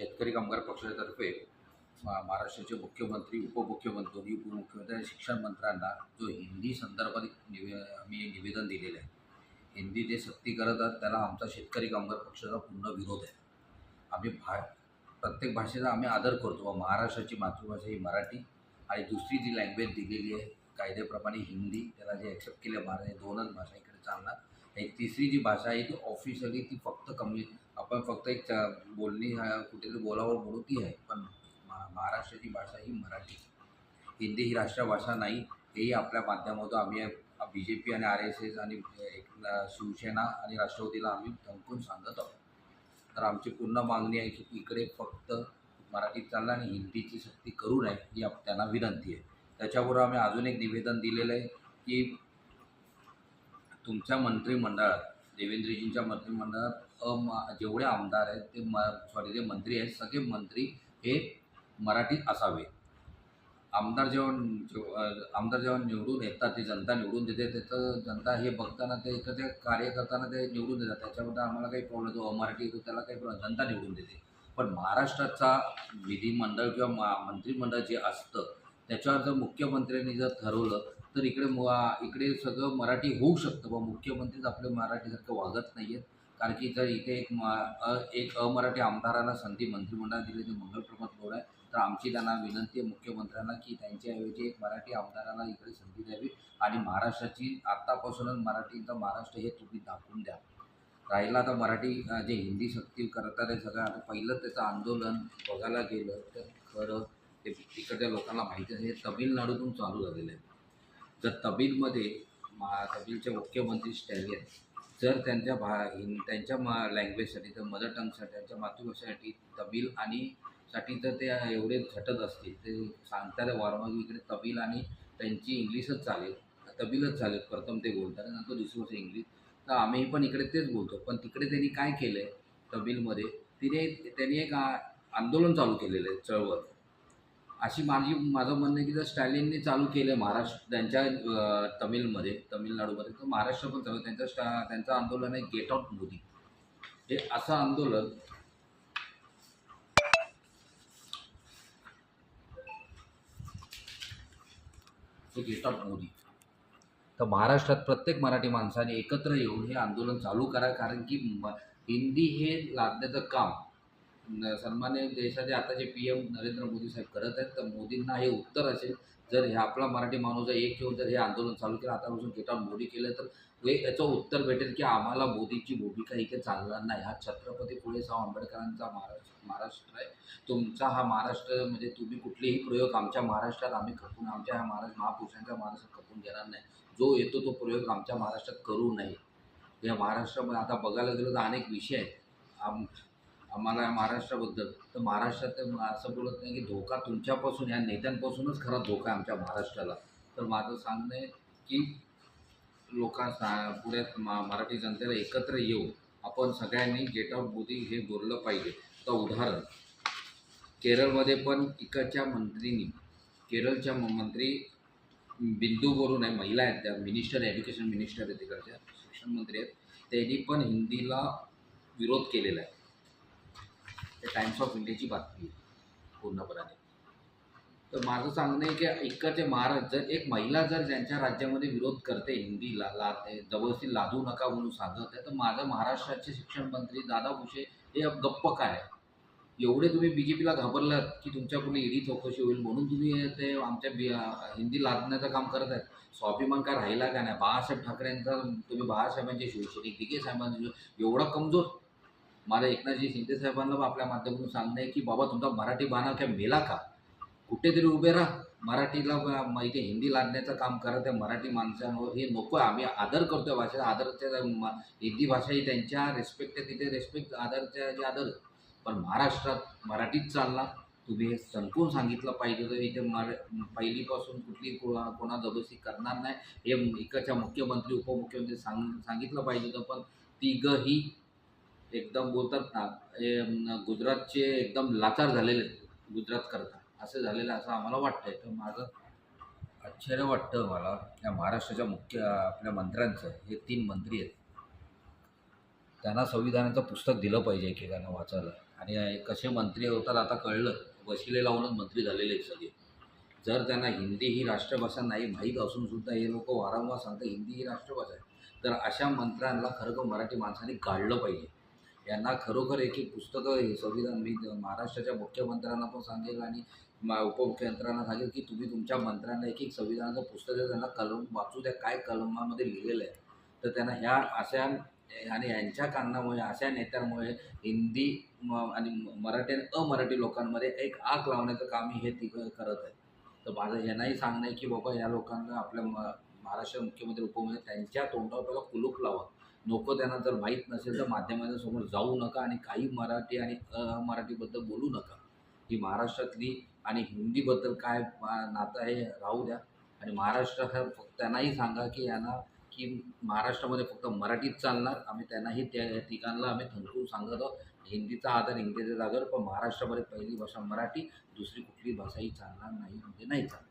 शेतकरी कामगार पक्षातर्फे महाराष्ट्राचे मुख्यमंत्री उपमुख्यमंत्री दोन्ही उपमुख्यमंत्री आणि शिक्षण मंत्र्यांना जो हिंदी संदर्भात निवे आम्ही निवेदन दिलेलं आहे. हिंदी जे सक्ती करत आहेत त्याला आमचा शेतकरी कामगार पक्षाचा पूर्ण विरोध आहे. आम्ही भा प्रत्येक भाषेचा आम्ही आदर करतो. महाराष्ट्राची मातृभाषा ही मराठी. आणि दुसरी जी लँग्वेज दिलेली आहे कायद्याप्रमाणे हिंदी त्याला जे ॲक्सेप्ट केलं महाराज दोनच भाषा इकडे चालणार. एक तिसरी जी भाषा आहे ती ऑफिशियली ती फक्त कमी आपण फक्त एक चा- बोलणी हा कुठेतरी बोलावं म्हणून ती आहे पण मा महाराष्ट्राची भाषा ही मराठी. हिंदी ही राष्ट्रभाषा नाही हेही आपल्या माध्यमातून आम्ही बी जे पी आणि आर एस एस आणि एक शिवसेना आणि राष्ट्रवादीला आम्ही धमकून सांगत आहोत. तर आमची पूर्ण मागणी आहे की इकडे फक्त मराठीत चाललं आणि हिंदीची सक्ती करू नये ही आप त्यांना विनंती आहे. त्याच्याबरोबर आम्ही अजून एक निवेदन दिलेलं आहे की तुमच्या मंत्रिमंडळात देवेंद्रजींच्या मंत्रिमंडळात अम जेवढे आमदार आहेत ते म सॉरी जे मंत्री आहेत सगळे मंत्री हे मराठीत असावे. आमदार जेव्हा जेव- आमदार जेव्हा निवडून येतात ते जनता निवडून देते त्याचं जनता हे बघताना ते तर ते कार्य करताना ते निवडून देतात. त्याच्याबद्दल आम्हाला काही प्रॉब्लेम जो अमराठी येतो त्याला काही प्रॉब्लेम जनता निवडून देते. पण महाराष्ट्राचा विधिमंडळ किंवा मा मंत्रिमंडळ जे असतं त्याच्यावर जर मुख्यमंत्र्यांनी जर ठरवलं तर इकडे मु- इकडे सगळं मराठी होऊ शकतं. व मुख्यमंत्रीच आपले मराठीसारखं वागत नाही आहेत कारण की जर इथे एक म अ एक अमराठी आमदाराला संधी मंत्रिमंडळात दिली तर मंगलप्रमाण थोडं आहे. तर आमची त्यांना विनंती आहे मुख्यमंत्र्यांना की त्यांच्याऐवजी एक मराठी आमदाराला इकडे संधी द्यावी. आणि महाराष्ट्राची आत्तापासूनच मराठीचा महाराष्ट्र हे तुम्ही दाखवून द्या. राहिला आता मराठी जे हिंदी सक्ती करतात हे सगळं आता पहिलं त्याचं आंदोलन बघायला गेलं तर खरं ते तिकडच्या लोकांना माहिती आहे हे तमिळनाडूतून चालू झालेलं आहे. जर तमिळमध्ये मा तमिळचे मुख्यमंत्री स्टॅलियन जर त्यांच्या भा हिं त्यांच्या मा लँग्वेजसाठी तर मदर टंगसाठी त्यांच्या मातृभाषेसाठी तमिळ आणि साठी जर ते एवढे झटत असतील. ते सांगताना वारंवार इकडे तमिळ आणि त्यांची इंग्लिशच चालेल. तमिळच चालेल. प्रथम ते बोलतात नंतर दुसरी भाषा इंग्लिश. तर आम्ही पण इकडे तेच बोलतो. पण तिकडे त्यांनी काय केलं आहे तमिळमध्ये तिने त्यांनी एक आंदोलन चालू केलेलं आहे चळवळ. अशी माझी माझं म्हणणं आहे की जर स्टॅलिनने चालू केलं महाराष्ट्र त्यांच्या तमिळमध्ये तमिळनाडूमध्ये तर महाराष्ट्र पण चालू त्यांचं स्टा त्यांचं आंदोलन आहे गेट आउट मोदी हे असं आंदोलन हे गेट आउट मोदी तर महाराष्ट्रात प्रत्येक मराठी माणसाने एकत्र येऊन हे आंदोलन चालू करा कारण की म- हिंदी हे लादण्याचं काम. सन्मान्य देशाचे आताचे पी एम नरेंद्र मोदी साहेब करत आहेत तर मोदींना हे उत्तर असेल जर हे आपला मराठी माणूस एक घेऊन जर हे आंदोलन चालू केलं आतापासून गेटावर मोदी केलं तर हे याचं उत्तर भेटेल की आम्हाला मोदीची भूमिका इथे चालणार नाही. हा छत्रपती फुलेसाहेब आंबेडकरांचा महाराष्ट्र महाराष्ट्र आहे. तुमचा हा महाराष्ट्र म्हणजे तुम्ही कुठलेही प्रयोग आमच्या महाराष्ट्रात आम्ही खपून आमच्या ह्या महाराष्ट्र महापुरुषांच्या महाराष्ट्रात खपून घेणार नाही. जो येतो तो प्रयोग आमच्या महाराष्ट्रात करू नये. या महाराष्ट्रामध्ये आता बघायला गेलो तर अनेक विषय आहेत. आम आम्हाला महाराष्ट्राबद्दल. तर महाराष्ट्रात तर असं बोलत नाही की धोका तुमच्यापासून ह्या नेत्यांपासूनच खरा धोका आहे आमच्या महाराष्ट्राला. तर माझं सांगणं आहे की लोकांना पुढे मा मराठी जनतेला एकत्र येऊ आपण सगळ्यांनी गेट ऑफ मोदी हे बोललं पाहिजे. तर उदाहरण केरळमध्ये पण इकडच्या मंत्रीनी केरळच्या म- मंत्री बिंदू बोलून आहे महिला आहेत त्या मिनिस्टर एज्युकेशन मिनिस्टर आहेत तिकडच्या शिक्षण मंत्री आहेत त्यांनी पण हिंदीला विरोध केलेला आहे. ते टाइम्स ऑफ इंडियाची बातमी आहे पूर्णपणाने. तर माझं सांगणं आहे की इकडचे महाराज जर एक महिला जर ज्यांच्या राज्यामध्ये विरोध करते हिंदीला ला जबरदस्ती लादू नका म्हणून सांगत आहे तर माझं महाराष्ट्राचे शिक्षण मंत्री दादा भुसे हे गप्प काय? आहे? एवढे तुम्ही बी जे पीला घाबरलात की तुमच्याकडून ईडी चौकशी होईल म्हणून तुम्ही ते आमच्या बी हिंदी लादण्याचं काम करत आहेत. स्वाभिमान काय राहिला का नाही? बाळासाहेब ठाकरेंचा तुम्ही बाळासाहेबांचे शिवसैनिक दिघे साहेबांचे एवढा कमजोर मला एकनाथजी शिंदे साहेबांना आपल्या माध्यमातून सांगणं आहे की बाबा तुमचा मराठी बाणा काय मेला का? कुठेतरी उभे राहा. मराठीला माहिती इथे हिंदी लादण्याचं काम करत आहे मराठी माणसांवर. हे नको आहे आम्ही आदर करतोय भाषेचा. आदरच्या हिंदी भाषा ही त्यांच्या रेस्पेक्ट आहे तिथे रेस्पेक्ट आदरच्या जे आदर पण महाराष्ट्रात मराठीत चालला. तुम्ही हे संपून सांगितलं पाहिजे तर इथे मरा पहिलीपासून कुठली कोणा कोणा जबरदस्ती करणार नाही. हे इकडच्या मुख्यमंत्री उपमुख्यमंत्री सांग सांगितलं पाहिजे होतं पण तिघंही एकदम बोलतात ना हे गुजरातचे एकदम लाचार झालेले आहेत गुजरात करता. असं झालेलं असं आम्हाला वाटतंय. तर माझं आश्चर्य वाटतं मला या महाराष्ट्राच्या मुख्य आपल्या मंत्र्यांचं हे तीन मंत्री आहेत. त्यांना संविधानाचं पुस्तक दिलं पाहिजे एकेकानं वाचायला. आणि कसे मंत्री होतात आता कळलं वशिले लावूनच मंत्री झालेले आहेत सगळे. जर त्यांना हिंदी ही राष्ट्रभाषा नाही माहीत असूनसुद्धा हे लोक वारंवार सांगतात हिंदी ही राष्ट्रभाषा आहे. तर अशा मंत्र्यांना खरं तर मराठी माणसाने गाळलं पाहिजे. यांना खरोखर एक एक पुस्तकं हे संविधान मी महाराष्ट्राच्या मुख्यमंत्र्यांना पण सांगेल आणि मा- उपमुख्यमंत्र्यांना सांगेल की तुम्ही तुमच्या मंत्र्यांना एक एक संविधानाचं पुस्तक त्यांना कलम वाचू द्या काय कलमामध्ये लिहिलेलं आहे तर त्यांना ह्या अशा आणि यांच्या कारणामुळे अशा नेत्यांमुळे हिंदी म- आणि म- मराठी आणि अमराठी लोकांमध्ये एक आग लावण्याचं काम हे तिघं करत आहे तर माझं यांनाही सांगणं आहे की बाबा या लोकांना आपल्या म- महाराष्ट्र मुख्यमंत्री उपमुख्यमंत्री त्यांच्या तोंडावर पहिला कुलूप लावा. नको त्यांना जर माहीत नसेल तर माध्यमांच्या समोर जाऊ नका आणि काही मराठी आणि अमराठीबद्दल बोलू नका. ही महाराष्ट्रातली आणि हिंदीबद्दल काय नातं आहे राहू द्या. आणि महाराष्ट्र हा फक्त त्यांनाही सांगा की यांना की महाराष्ट्रामध्ये फक्त मराठीच चालणार. आम्ही त्यांनाही त्या ठिकाणला आम्ही थंकून सांगत आहोत. हिंदीचा आधार हिंदीचा जागर पण महाराष्ट्रामध्ये पहिली भाषा मराठी दुसरी कुठली भाषाही चालणार नाही म्हणजे नाही चालणार.